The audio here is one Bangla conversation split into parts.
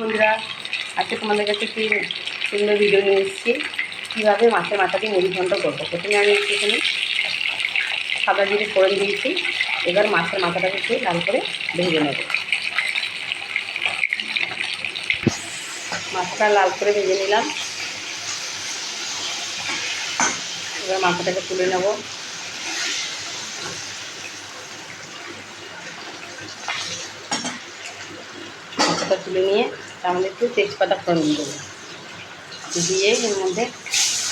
বন্ধুরা, আজকে তোমাদের কাছে একটি সুন্দর ভিডিও নিয়ে এসেছি। কীভাবে মাছের মাথাটি মুড়ি ঘন্ট করব? প্রথমে আমি একটু এখানে সাদা জিরে ফোড়ন দিয়েছি। এবার মাছের মাথাটাকে একটু লাল করে ভেজে নেব। মাছটা লাল করে ভেজে নিলাম। এবার মাথাটাকে তুলে নেব। তুলে নিয়ে তার একটু তেজপাতা ফোড়ন দেবো। দিয়ে এর মধ্যে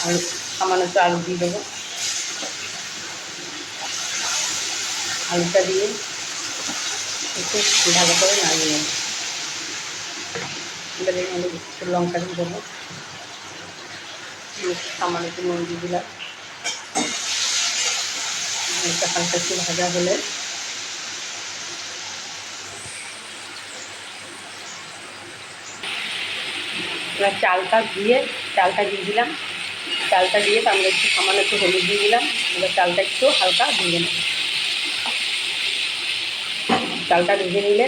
আলু সামান্য একটু আলু দিয়ে দেবো। আলুটা দিয়ে একটু ভালো করে নাড়িয়ে এবার এর মধ্যে একটু লঙ্কা দিয়ে দেবো। সামান্য একটু নুন দিয়ে দিলাম। হালকা একটু ভাজা হলে এবার চালটা দিয়ে চালটা দিয়ে দিলাম। চালটা দিয়ে তার একটু সামান্য একটু হলুদ দিয়ে দিলাম। এবার চালটা একটু হালকা ভেজে নিলাম চালটা ভেজে নিলে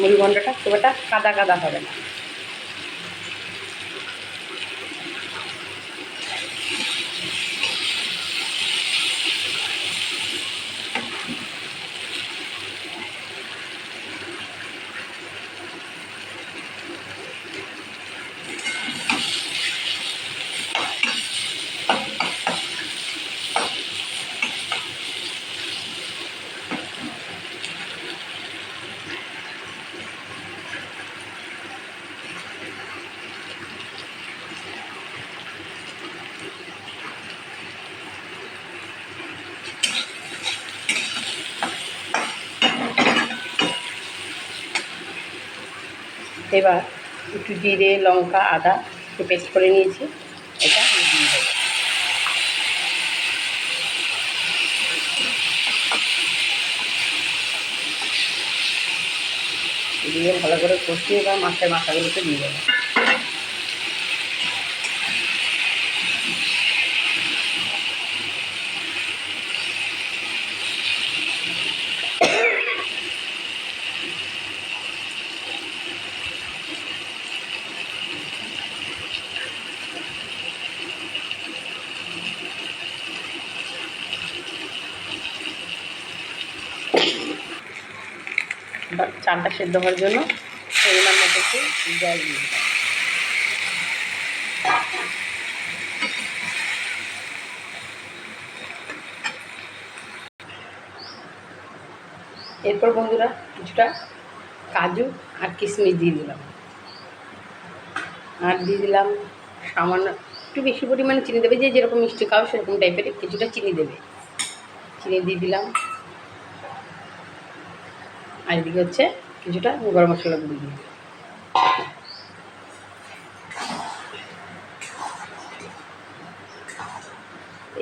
মুড়ি ঘণ্টাটা খুব একটা কাদা কাদা হবে না। এবার একটু জিরে, লঙ্কা, আদা একটু পেস্ট করে নিয়েছি। এটা দিয়ে দিয়ে ভালো করে কষিয়ে বা মাছের মাথাগুলোকে দিয়ে দেবো। চালটা সেদ্ধ হওয়ার জন্য পরিমাণ মতো একটু জল দিয়ে এরপর বন্ধুরা কিছুটা কাজু আর কিশমিশ দিয়ে দিলাম। আর দিয়ে দিলাম সামান্য একটু বেশি পরিমাণে চিনি দেবে, যে যেরকম মিষ্টি খাও সেরকম টাইপের কিছুটা চিনি দেবে। চিনি দিয়ে দিলাম। আর এদিকে হচ্ছে কিছুটা গরম মশলা গুঁড়ো দিয়ে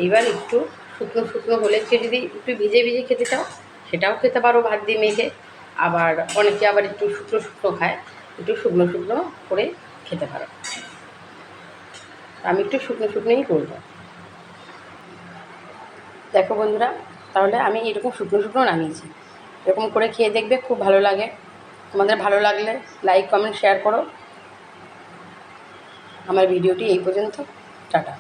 এইবার একটু শুকনো শুকনো হলে সে যদি একটু ভিজে ভিজে খেতে চাও, সেটাও খেতে পারো ভাত দিয়ে মেখে। আবার অনেকে আবার একটু শুকনো শুকনো খায়, একটু শুকনো শুকনো করে খেতে পারো। আমি একটু শুকনো শুকনোই করব। দেখো বন্ধুরা, তাহলে আমি এরকম শুকনো শুকনো নামিয়েছি। এরকম করে খেয়ে দেখবে, খুব ভালো লাগে। তোমাদের ভালো লাগলে লাইক কমেন্ট শেয়ার করো। আমার ভিডিওটি এই পর্যন্ত। টাটা।